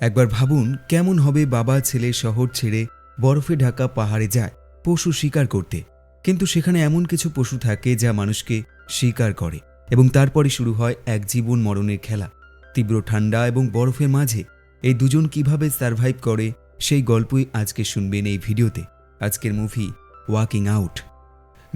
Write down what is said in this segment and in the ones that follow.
একবার ভাবুন কেমন হবে বাবা ছেলে শহর ছেড়ে বরফে ঢাকা পাহাড়ে যায় পশু শিকার করতে। কিন্তু সেখানে এমন কিছু পশু থাকে যা মানুষকে শিকার করে এবং তারপরে শুরু হয় এক জীবন মরণের খেলা। তীব্র ঠান্ডা এবং বরফের মাঝে এই দুজন কীভাবে সার্ভাইভ করে সেই গল্পই আজকে শুনবেন এই ভিডিওতে। আজকের মুভি ওয়াকিং আউট।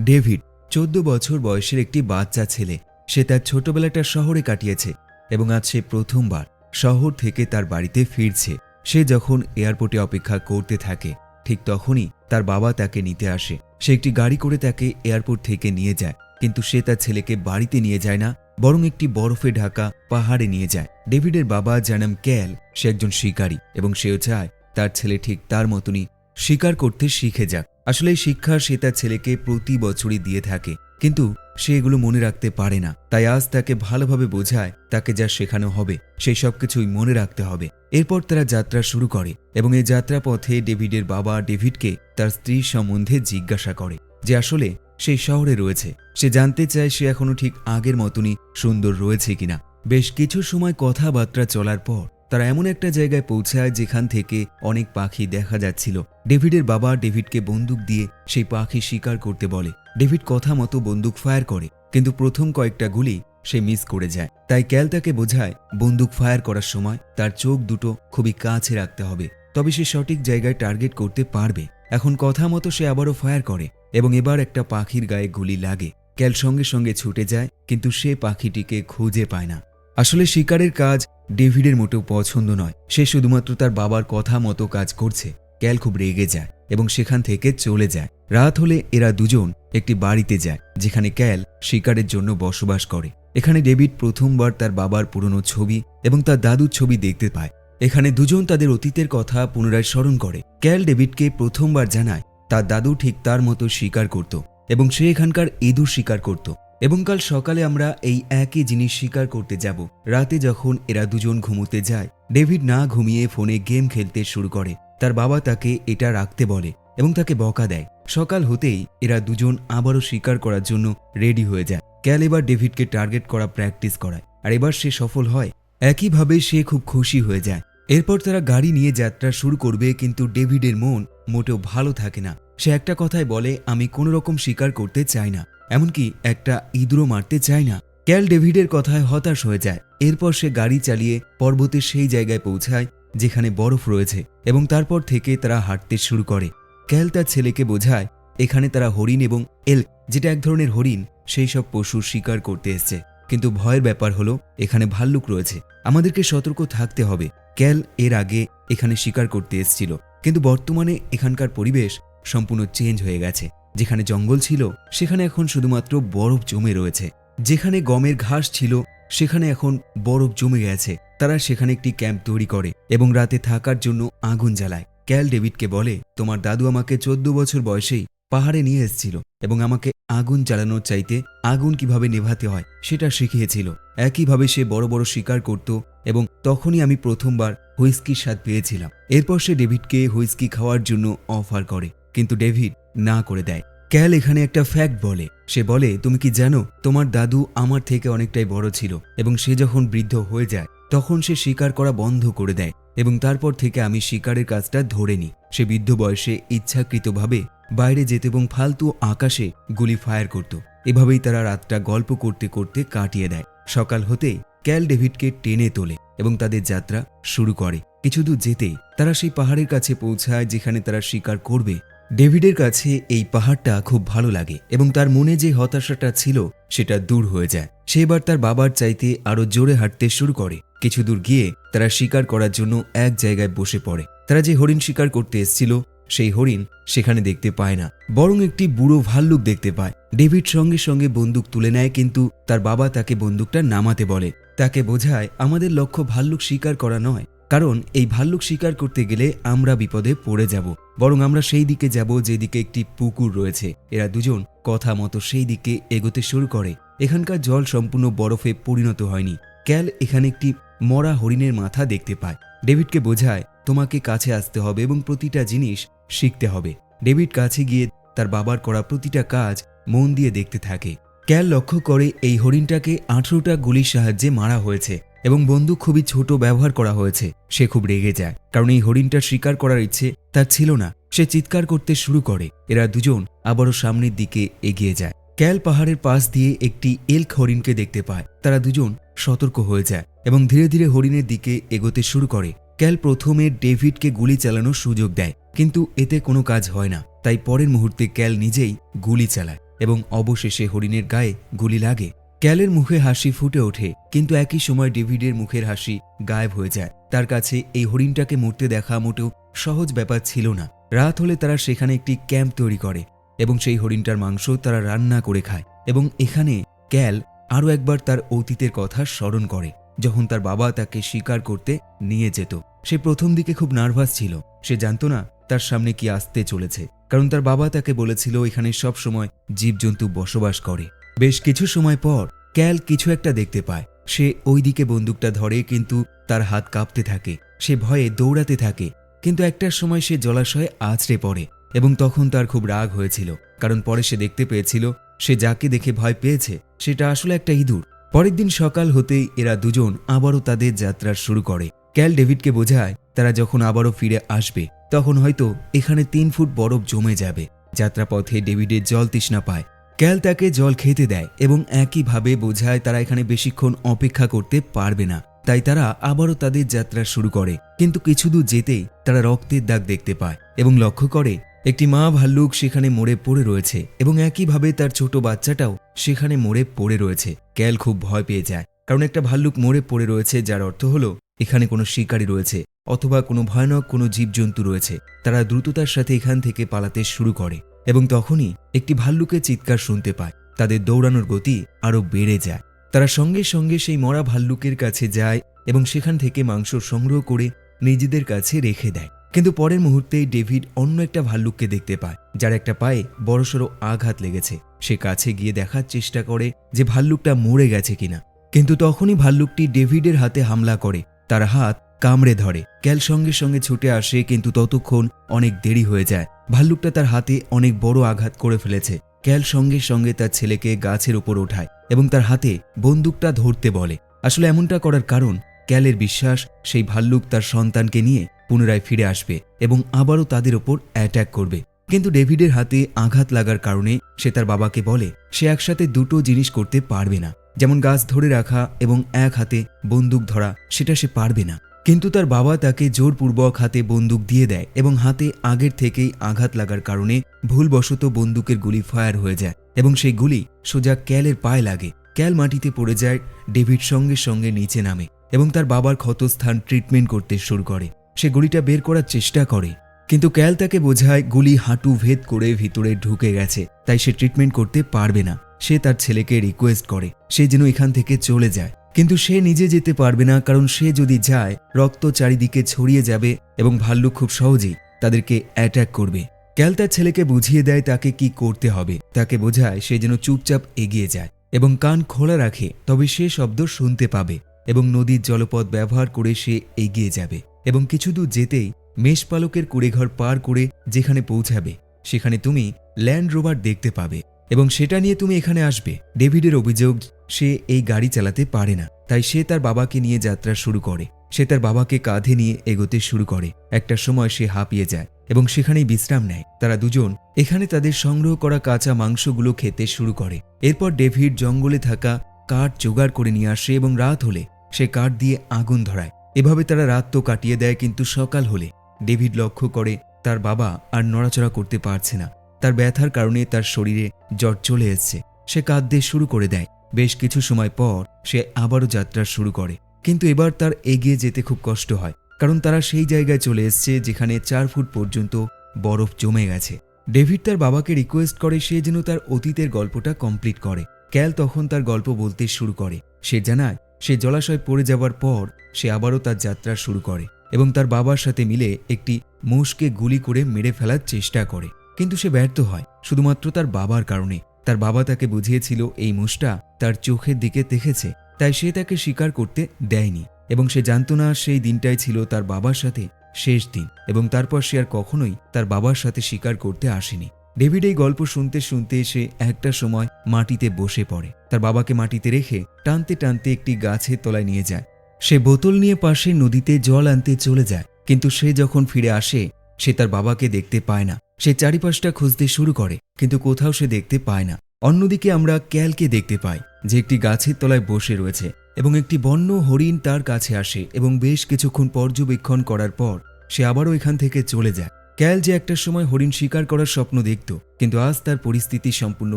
ডেভিড, চোদ্দ বছর বয়সের একটি বাচ্চা ছেলে। সে তার ছোটবেলাটা শহরে কাটিয়েছে এবং আজ সে প্রথমবার। শহর থেকে তার বাড়িতে ফিরছে। সে যখন এয়ারপোর্টে অপেক্ষা করতে থাকে, ঠিক তখনই তার বাবা তাকে নিতে আসে। সে একটি গাড়ি করে তাকে এয়ারপোর্ট থেকে নিয়ে যায়, কিন্তু সে তার ছেলেকে বাড়িতে নিয়ে যায় না, বরং একটি বরফে ঢাকা পাহাড়ে নিয়ে যায়। ডেভিডের বাবা জানাম ক্যাল, সে একজন শিকারী, এবং সেও চায় তার ছেলে ঠিক তার মতনই শিকার করতে শিখে যাক। আসলে শিক্ষা সে তার ছেলেকে প্রতি বছরই দিয়ে থাকে, কিন্তু সে এগুলো মনে রাখতে পারে না। তাই আজ তাকে ভালোভাবে বোঝায় তাকে যা শেখানো হবে, সেই সব কিছুই মনে রাখতে হবে। এরপর তারা যাত্রা শুরু করে এবং এই যাত্রা পথে ডেভিডের বাবা ডেভিডকে তার স্ত্রীর সম্বন্ধে জিজ্ঞাসা করে যে, আসলে সেই শহরে রয়েছে। সে জানতে চায় সে এখনও ঠিক আগের মতনই সুন্দর রয়েছে কিনা। বেশ কিছু সময় কথাবার্তা চলার পর তারা এমন একটা জায়গায় পৌঁছায় যেখান থেকে অনেক পাখি দেখা যাচ্ছিল। ডেভিডের বাবা ডেভিডকে বন্দুক দিয়ে সেই পাখি শিকার করতে বলে। ডেভিড কথা মতো বন্দুক ফায়ার করে, কিন্তু প্রথম কয়েকটা গুলি সে মিস করে যায়। তাই ক্যাল তাকে বোঝায়, বন্দুক ফায়ার করার সময় তার চোখ দুটো খুবই কাছে রাখতে হবে, তবে সে সঠিক জায়গায় টার্গেট করতে পারবে। এখন কথা মতো সে আবারও ফায়ার করে, এবং এবার একটা পাখির গায়ে গুলি লাগে। ক্যাল সঙ্গে সঙ্গে ছুটে যায়, কিন্তু সে পাখিটিকে খুঁজে পায় না। আসলে শিকারের কাজ ডেভিডের মোটেও পছন্দ নয়। সে শুধুমাত্র তার বাবার কথা মতো কাজ করছে। ক্যাল খুব রেগে যায় এবং সেখান থেকে চলে যায়। রাত হলে এরা দুজন একটি বাড়িতে যায়, যেখানে ক্যাল শিকারের জন্য বসবাস করে। এখানে ডেভিড প্রথমবার তার বাবার পুরনো ছবি এবং তার দাদুর ছবি দেখতে পায়। এখানে দুজন তাদের অতীতের কথা পুনরায় স্মরণ করে। ক্যাল ডেভিডকে প্রথমবার জানায়, তার দাদু ঠিক তার মতো শিকার করত এবং সে এখানকার ইঁদুর শিকার করত। এবং কাল সকালে আমরা এই একই জিনিস শিকার করতে যাব। রাতে যখন এরা দুজন ঘুমোতে যায়, ডেভিড না ঘুমিয়ে ফোনে গেম খেলতে শুরু করে। তার বাবা তাকে এটা রাখতে বলে এবং তাকে বকা দেয়। সকাল হতেই এরা দুজন আবারও শিকার করার জন্য রেডি হয়ে যায়। ক্যাল এবার ডেভিডকে টার্গেট করা প্র্যাকটিস করায় আর এবার সে সফল হয়। একইভাবে সে খুব খুশি হয়ে যায়। এরপর তারা গাড়ি নিয়ে যাত্রা শুরু করবে কিন্তু ডেভিডের মন মোটেও ভালো থাকে না। সে একটা কথায় বলে, আমি কোনো রকম শিকার করতে চাই না, এমনকি একটা ইঁদুরও মারতে চাই না। ক্যাল ডেভিডের কথায় হতাশ হয়ে যায়। এরপর সে গাড়ি চালিয়ে পর্বতের সেই জায়গায় পৌঁছায় যেখানে বরফ রয়েছে এবং তারপর থেকে তারা হাঁটতে শুরু করে। ক্যাল তার ছেলেকে বোঝায়, এখানে তারা হরিণ এবং এল, যেটা এক ধরনের হরিণ, সেই সব পশুর শিকার করতে এসছে। কিন্তু ভয়ের ব্যাপার হলো, এখানে ভাল্লুক রয়েছে। আমাদেরকে সতর্ক থাকতে হবে। ক্যাল এর আগে এখানে শিকার করতে এসছিল। কিন্তু বর্তমানে এখানকার পরিবেশ সম্পূর্ণ চেঞ্জ হয়ে গেছে। যেখানে জঙ্গল ছিল, সেখানে এখন শুধুমাত্র বরফ জমে রয়েছে। যেখানে গমের ঘাস ছিল সেখানে এখন বরফ জমে গেছে। তারা সেখানে একটি ক্যাম্প তৈরি করে এবং রাতে থাকার জন্য আগুন জ্বালায়। ক্যাল ডেভিডকে বলে, তোমার দাদু আমাকে চোদ্দ বছর বয়সেই পাহাড়ে নিয়ে এসেছিল এবং আমাকে আগুন জ্বালানোর চাইতে আগুন কীভাবে নেভাতে হয় সেটা শিখিয়েছিল। একইভাবে সে বড় বড় শিকার করত এবং তখনই আমি প্রথমবার হুইস্কির স্বাদ পেয়েছিলাম। এরপর সে ডেভিডকে হুইস্কি খাওয়ার জন্য অফার করে, কিন্তু ডেভিড না করে দেয়। ক্যাল এখানে একটা ফ্যাক্ট বলে। সে বলে, তুমি কি জানো, তোমার দাদু আমার থেকে অনেকটাই বড় ছিল এবং সে যখন বৃদ্ধ হয়ে যায়, তখন সে শিকার করা বন্ধ করে দেয় এবং তারপর থেকে আমি শিকারের কাজটা ধরে নিই। সে বৃদ্ধ বয়সে ইচ্ছাকৃতভাবে বাইরে যেত এবং ফালতু আকাশে গুলি ফায়ার করত। এভাবেই তারা রাতটা গল্প করতে করতে কাটিয়ে দেয়। সকাল হতেই ক্যাল ডেভিডকে টেনে তোলে এবং তাদের যাত্রা শুরু করে। কিছু দূর যেতেই তারা সেই পাহাড়ের কাছে পৌঁছায় যেখানে তারা শিকার করবে ডেভিডের কাছে এই পাহাড়টা খুব ভালো লাগে এবং তার মনে যে হতাশাটা ছিল সেটা দূর হয়ে যায়। সে এবার তার বাবার চাইতে আরও জোরে হাঁটতে শুরু করে। কিছু দূর গিয়ে তারা শিকার করার জন্য এক জায়গায় বসে পড়ে। তারা যে হরিণ শিকার করতে এসেছিল, সেই হরিণ সেখানে দেখতে পায় না। বরং একটি বুড়ো ভাল্লুক দেখতে পায়। ডেভিড সঙ্গে সঙ্গে বন্দুক তুলে নেয়, কিন্তু তার বাবা তাকে বন্দুকটা নামাতে বলে। তাকে বোঝায়, আমাদের লক্ষ্য ভাল্লুক শিকার করা নয়। কারণ এই ভাল্লুক শিকার করতে গেলে আমরা বিপদে পড়ে যাব, বরং আমরা সেই দিকে যাব যেদিকে একটি পুকুর রয়েছে। এরা দুজন কথা মতো সেই দিকে এগোতে শুরু করে। এখানকার জল সম্পূর্ণ বরফে পরিণত হয়নি। ক্যাল এখানে একটি মরা হরিণের মাথা দেখতে পায়। ডেভিডকে বোঝায়, তোমাকে কাছে আসতে হবে এবং প্রতিটা জিনিস শিখতে হবে। ডেভিড কাছে গিয়ে তার বাবার করা প্রতিটা কাজ মন দিয়ে দেখতে থাকে। ক্যাল লক্ষ্য করে এই হরিণটাকে আঠেরোটা গুলির সাহায্যে মারা হয়েছে। এবং বন্দুক খুবই ছোট ব্যবহার করা হয়েছে। সে খুব রেগে যায়, কারণ এই হরিণটা শিকার করার ইচ্ছে তার ছিল না। সে চিৎকার করতে শুরু করে। এরা দুজন আবারও সামনের দিকে এগিয়ে যায়। ক্যাল পাহাড়ের পাশ দিয়ে একটি এলক হরিণকে দেখতে পায়। তারা দুজন সতর্ক হয়ে যায় এবং ধীরে ধীরে হরিণের দিকে এগোতে শুরু করে। ক্যাল প্রথমে ডেভিডকে গুলি চালানোর সুযোগ দেয়, কিন্তু এতে কোনো কাজ হয় না। তাই পরের মুহূর্তে ক্যাল নিজেই গুলি চালায় এবং অবশেষে হরিণের গায়ে গুলি লাগে। ক্যালের মুখে হাসি ফুটে ওঠে, কিন্তু একই সময় ডেভিডের মুখের হাসি গায়েব হয়ে যায়। তার কাছে এই হরিণটাকে মরতে দেখা মোটেও সহজ ব্যাপার ছিল না। রাত হলে তারা সেখানে একটি ক্যাম্প তৈরি করে এবং সেই হরিণটার মাংস তারা রান্না করে খায় এবং এখানে ক্যাল আরও একবার তার অতীতের কথা স্মরণ করে, যখন তার বাবা তাকে শিকার করতে নিয়ে যেত। সে প্রথম দিকে খুব নার্ভাস ছিল। সে জানতো না তার সামনে কি আসতে চলেছে, কারণ তার বাবা তাকে বলেছিল এখানে সব সময় জীবজন্তু বসবাস করে। বেশ কিছু সময় পর ক্যাল কিছু একটা দেখতে পায়। সে ওই দিকে বন্দুকটা ধরে কিন্তু তার হাত কাঁপতে থাকে। সে ভয়ে দৌড়াতে থাকে। কিন্তু একটার সময় সে জলাশয়ে আছড়ে পড়ে এবং তখন তার খুব রাগ হয়েছিল। কারণ পরে সে দেখতে পেয়েছিল, সে যাকে দেখে ভয় পেয়েছে, সেটা আসলে একটা ইঁদুর। পরের দিন সকাল হতেই এরা দুজন আবারও তাদের যাত্রা শুরু করে। ক্যাল ডেভিডকে বোঝায়, তারা যখন আবারও ফিরে আসবে, তখন হয়তো এখানে তিন ফুট বরফ জমে যাবে। যাত্রাপথে ডেভিডের জল তৃষ্ণা পায়। ক্যাল তাকে জল খেতে দেয় এবং একইভাবে বোঝায় তারা এখানে বেশিক্ষণ অপেক্ষা করতে পারবে না। তাই তারা আবারও তাদের যাত্রা শুরু করে। কিন্তু কিছু দূর যেতেই তারা রক্তের দাগ দেখতে পায় এবং লক্ষ্য করে, একটি মা ভাল্লুক সেখানে মরে পড়ে রয়েছে এবং একইভাবে তার ছোট বাচ্চাটাও সেখানে মরে পড়ে রয়েছে। ক্যাল খুব ভয় পেয়ে যায়, কারণ একটা ভাল্লুক মরে পড়ে রয়েছে যার অর্থ হলো এখানে কোনো শিকারী রয়েছে অথবা কোনো ভয়ানক কোনো জীবজন্তু রয়েছে। তারা দ্রুততার সাথে এখান থেকে পালাতে শুরু করে। এবং তখনই একটি ভাল্লুকের চিৎকার শুনতে পায়। তাদের দৌড়ানোর গতি আরও বেড়ে যায়। তারা সঙ্গে সঙ্গে সেই মরা ভাল্লুকের কাছে যায় এবং সেখান থেকে মাংস সংগ্রহ করে নিজেদের কাছে রেখে দেয়। কিন্তু পরের মুহূর্তেই ডেভিড অন্য একটা ভাল্লুককে দেখতে পায়, যার একটা পায়ে বড়সড় আঘাত লেগেছে। সে কাছে গিয়ে দেখার চেষ্টা করে যে ভাল্লুকটা মরে গেছে কিনা। কিন্তু তখনই ভাল্লুকটি ডেভিডের হাতে হামলা করে। তার হাত কামড়ে ধরে। ক্যাল সঙ্গে সঙ্গে ছুটে আসে, কিন্তু ততক্ষণ অনেক দেরি হয়ে যায়। ভাল্লুকটা তার হাতে অনেক বড় আঘাত করে ফেলেছে। ক্যাল সঙ্গে সঙ্গে তার ছেলেকে গাছের উপর ওঠায় এবং তার হাতে বন্দুকটা ধরতে বলে। আসলে এমনটা করার কারণ? ক্যালের বিশ্বাস, সেই ভাল্লুক তার সন্তানকে নিয়ে পুনরায় ফিরে আসবে এবং আবারও তাদের ওপর অ্যাট্যাক করবে। কিন্তু ডেভিডের হাতে আঘাত লাগার কারণে সে তার বাবাকে বলে, সে একসাথে দুটো জিনিস করতে পারবে না। যেমন গাছ ধরে রাখা এবং এক হাতে বন্দুক ধরা, সেটা সে পারবে না। কিন্তু তার বাবা তাকে জোরপূর্বক হাতে বন্দুক দিয়ে দেয় এবং হাতে আগের থেকেই আঘাত লাগার কারণে ভুলবশত বন্দুকের গুলি ফায়ার হয়ে যায় এবং সেই গুলি সোজা ক্যালের পায়ে লাগে। ক্যাল মাটিতে পড়ে যায়, ডেভিড সঙ্গে সঙ্গে নিচে নামে এবং তার বাবার ক্ষতস্থান ট্রিটমেন্ট করতে শুরু করে। সে গুলিটা বের করার চেষ্টা করে। কিন্তু ক্যাল তাকে বোঝায় গুলি হাঁটু ভেদ করে ভিতরে ঢুকে গেছে, তাই সে ট্রিটমেন্ট করতে পারবে না। সে তার ছেলেকে রিকোয়েস্ট করে, সে যেন এখান থেকে চলে যায়। কিন্তু সে নিজে যেতে পারবে না, কারণ সে যদি যায়, রক্ত চারিদিকে ছড়িয়ে যাবে এবং ভাল্লুক খুব সহজেই তাদেরকে অ্যাট্যাক করবে। ক্যাল তার ছেলেকে বুঝিয়ে দেয় তাকে কি করতে হবে। তাকে বোঝায় সে যেন চুপচাপ এগিয়ে যায় এবং কান খোলা রাখে, তবে সে শব্দ শুনতে পাবে এবং নদীর জলপথ ব্যবহার করে সে এগিয়ে যাবে এবং কিছু দূর যেতেই মেষপালকের কুড়েঘর পার করে যেখানে পৌঁছাবে, সেখানে তুমি ল্যান্ড রোভার দেখতে পাবে এবং সেটা নিয়ে তুমি এখানে আসবে। ডেভিডের অভিযোগ সে এই গাড়ি চালাতে পারে না। তাই সে তার বাবাকে নিয়ে যাত্রা শুরু করে। সে তার বাবাকে কাঁধে নিয়ে এগোতে শুরু করে। একটা সময় সে হাঁপিয়ে যায় এবং সেখানেই বিশ্রাম নেয়। তারা দুজন এখানে তাদের সংগ্রহ করা কাঁচা মাংসগুলো খেতে শুরু করে। এরপর ডেভিড জঙ্গলে থাকা কাঠ জোগাড় করে নিয়ে আসে এবং রাত হলে সে কাঠ দিয়ে আগুন ধরায়। এভাবে তারা রাত তো কাটিয়ে দেয় কিন্তু সকাল হলে। ডেভিড লক্ষ্য করে তার বাবা আর নড়াচড়া করতে পারছে না। তার ব্যথার কারণে তার শরীরে জ্বর চলে এসছে। সে কাঁদতে শুরু করে দেয়। বেশ কিছু সময় পর সে আবারও যাত্রা শুরু করে। কিন্তু এবার তার এগিয়ে যেতে খুব কষ্ট হয়, কারণ তারা সেই জায়গায় চলে এসছে যেখানে চার ফুট পর্যন্ত বরফ জমে গেছে। ডেভিড তার বাবাকে রিকোয়েস্ট করে সে যেন তার অতীতের গল্পটা কমপ্লিট করে। ক্যাল তখন তার গল্প বলতে শুরু করে। সে জানায়, সে জলাশয় পড়ে যাওয়ার পর সে আবারও তার যাত্রা শুরু করে এবং তার বাবার সাথে মিলে একটি মোষকে গুলি করে মেরে ফেলার চেষ্টা করে। কিন্তু সে ব্যর্থ হয়, শুধুমাত্র তার বাবার কারণে। তার বাবা তাকে বুঝিয়েছিল এই মোষটা তার চোখের দিকে দেখেছে, তাই সে তাকে স্বীকার করতে দেয়নি এবং সে জানতো না সেই দিনটাই ছিল তার বাবার সাথে শেষ দিন এবং তারপর সে আর কখনোই তার বাবার সাথে স্বীকার করতে আসেনি। ডেভিড এই গল্প শুনতে শুনতে সে একটা সময় মাটিতে বসে পড়ে। তার বাবাকে মাটিতে রেখে টানতে টানতে একটি গাছের তলায় নিয়ে যায়। সে বোতল নিয়ে পাশে নদীতে জল আনতে চলে যায়, কিন্তু সে যখন ফিরে আসে, সে তার বাবাকে দেখতে পায় না। সে চারিপাশটা খুঁজতে শুরু করে, কিন্তু কোথাও সে দেখতে পায় না। অন্যদিকে আমরা ক্যালকে দেখতে পাই, যে একটি গাছের তলায় বসে রয়েছে এবং একটি বন্য হরিণ তার কাছে আসে এবং বেশ কিছুক্ষণ পর্যবেক্ষণ করার পর সে আবারও এখান থেকে চলে যায়। ক্যাল যে একটা সময় হরিণ শিকার করার স্বপ্ন দেখত, কিন্তু আজ তার পরিস্থিতি সম্পূর্ণ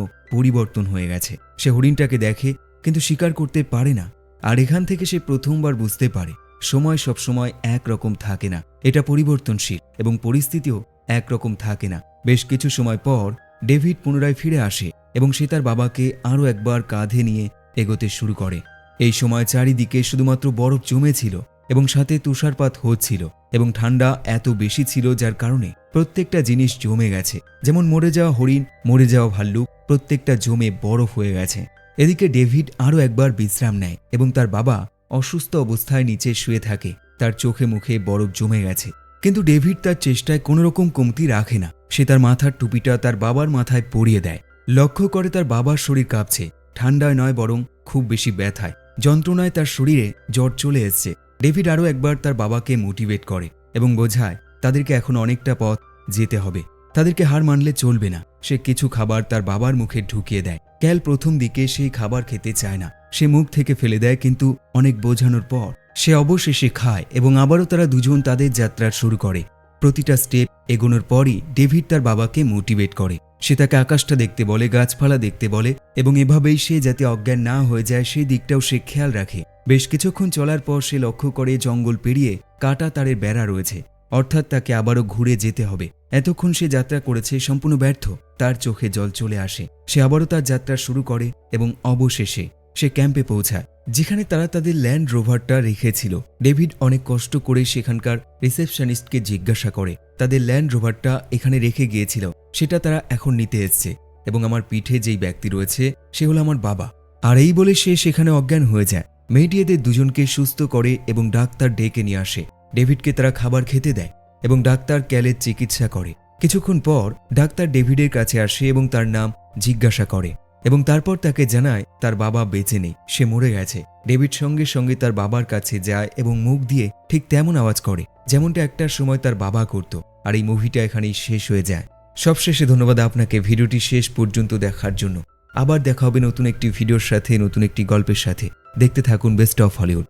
পরিবর্তন হয়ে গেছে। সে হরিণটাকে দেখে, কিন্তু শিকার করতে পারে না। আর এখান থেকে সে প্রথমবার বুঝতে পারে, সময় সবসময় একরকম থাকে না। এটা পরিবর্তনশীল এবং পরিস্থিতিও একরকম থাকে না। বেশ কিছু সময় পর ডেভিড পুনরায় ফিরে আসে এবং সে তার বাবাকে আরও একবার কাঁধে নিয়ে এগোতে শুরু করে। এই সময় চারিদিকে শুধুমাত্র বরফ জমেছিল এবং সাথে তুষারপাত হচ্ছিল এবং ঠান্ডা এত বেশি ছিল যার কারণে প্রত্যেকটা জিনিস জমে গেছে। যেমন মরে যাওয়া হরিণ, মরে যাওয়া ভাল্লুক, প্রত্যেকটা জমে বরফ হয়ে গেছে। এদিকে ডেভিড আরও একবার বিশ্রাম নেয় এবং তার বাবা অসুস্থ অবস্থায় নিচে শুয়ে থাকে। তার চোখে মুখে বরফ জমে গেছে। কিন্তু ডেভিড তার চেষ্টায় কোনো রকম কমতি রাখে না। সে তার মাথার টুপিটা তার বাবার মাথায় পরিয়ে দেয়। লক্ষ্য করে তার বাবার শরীর কাঁপছে। ঠান্ডায় নয় বরং খুব বেশি ব্যথায়। যন্ত্রণায় তার শরীরে জ্বর চলে এসছে। ডেভিড আরও একবার তার বাবাকে মোটিভেট করে এবং বোঝায়, তাদেরকে এখন অনেকটা পথ যেতে হবে। তাদেরকে হার মানলে চলবে না। সে কিছু খাবার তার বাবার মুখে ঢুকিয়ে দেয়। ক্যাল প্রথম দিকে সেই খাবার খেতে চায় না। সে মুখ থেকে ফেলে দেয়, কিন্তু অনেক বোঝানোর পর সে অবশেষে খায় এবং আবারও তারা দুজন তাদের যাত্রা শুরু করে। প্রতিটা স্টেপ এগোনোর পরই ডেভিড তার বাবাকে মোটিভেট করে। সে তাকে আকাশটা দেখতে বলে, গাছপালা দেখতে বলে এবং এভাবেই সে যাতে অজ্ঞান না হয়ে যায়, সেই দিকটাও সে খেয়াল রাখে। বেশ কিছুক্ষণ চলার পর সে লক্ষ্য করে জঙ্গল পেরিয়ে কাটা তারের বেড়া রয়েছে। অর্থাৎ তাকে আবারও ঘুরে যেতে হবে। এতক্ষণ সে যাত্রা করেছে সম্পূর্ণ ব্যর্থ। তার চোখে জল চলে আসে। সে আবারও তার যাত্রা শুরু করে এবং অবশেষে সে ক্যাম্পে পৌঁছায়। যেখানে তারা তাদের ল্যান্ড রোভারটা রেখেছিল। ডেভিড অনেক কষ্ট করে সেখানকার রিসেপশনিস্টকে জিজ্ঞাসা করে, তাদের ল্যান্ড রোভারটা এখানে রেখে গিয়েছিল, সেটা তারা এখন নিতে এসছে এবং আমার পিঠে যেই ব্যক্তি রয়েছে, সে হলো আমার বাবা। আর এই বলে সে সেখানে অজ্ঞান হয়ে যায়। মেয়েটি এদের দুজনকে সুস্থ করে এবং ডাক্তার ডেকে নিয়ে আসে। ডেভিডকে তারা খাবার খেতে দেয় এবং ডাক্তার ক্যালের চিকিৎসা করে। কিছুক্ষণ পর ডাক্তার ডেভিডের কাছে আসে এবং তার নাম জিজ্ঞাসা করে। এবং তারপর তাকে জানায়, তার বাবা বেঁচে নেই, সে মরে গেছে। ডেভিড সঙ্গে সঙ্গে তার বাবার কাছে যায় এবং মুখ দিয়ে ঠিক তেমন আওয়াজ করে, যেমনটা একটার সময় তার বাবা করত। আর এই মুভিটা এখানেই শেষ হয়ে যায়। সবশেষে ধন্যবাদ আপনাকে ভিডিওটি শেষ পর্যন্ত দেখার জন্য। আবার দেখা হবে নতুন একটি ভিডিওর সাথে, নতুন একটি গল্পের সাথে। দেখতে থাকুন বেস্ট অফ হলিউড।